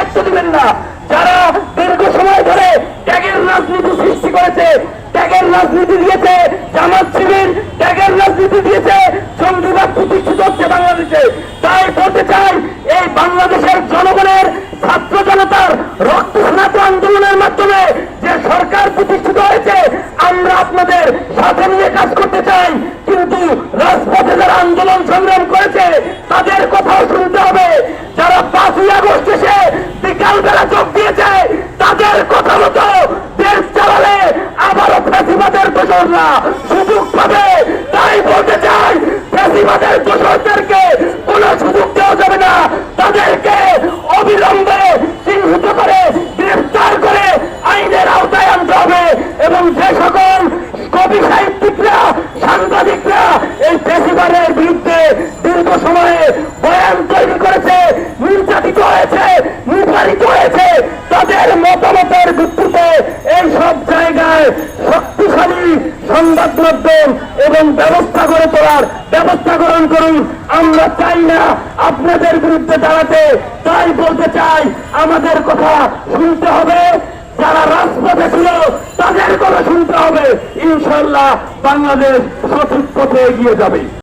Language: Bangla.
দায়িত্ব দিবেন না। যারা দীর্ঘ সময় ধরে ত্যাগের রাজনীতি সৃষ্টি করেছে, ত্যাগের রাজনীতি দিয়েছে, জামাত শিবির ত্যাগের রাজনীতি দিয়েছে জঙ্গিবাদ প্রতিষ্ঠিত হচ্ছে বাংলাদেশে। তাই বলতে চাই, এই বাংলাদেশের জনগণের ছাত্র জনতার রক্ত স্নাত আন্দোলনের মাধ্যমে যে সরকার প্রতিষ্ঠিত হয়েছে, আমরা আপনাদের সাথে নিয়ে কাজ করতে চাই। কিন্তু রাজপথে যারা আন্দোলন সংগ্রাম করেছে, তাদের কথাও শুনতে সুযোগ পাবে তাই বলতে চাই ফ্যাসিবাদের দোষরদেরকে কোনো সুযোগ দেওয়া যাবে না তাদেরকে অবিলম্বে চিহ্নিত করে গ্রেফতার করে আইনের আওতায় আনতে হবে এবং যে সকল কবি সাহিত্যিকরা সাংবাদিকরা এই ফেসিবারের বিরুদ্ধে দীর্ঘ সময়ে বয়ান তৈরি করেছে নির্যাতিত হয়েছে নির্যাতিত হয়েছে তাদের মতামতের ভিত্তিতে এই সব জায়গায় শক্তিশালী সংবাদ মাধ্যম এবং ব্যবস্থা করে তোলার ব্যবস্থা গ্রহণ করুন। আমরা চাই না আপনাদের বিরুদ্ধে দাঁড়াতে। তাই বলতে চাই, আমাদের কথা শুনতে হবে। যারা রাজপথে ছিল, তাদের কথা শুনতে হবে। ইনশাল্লাহ বাংলাদেশ সঠিক পথে এগিয়ে যাবে।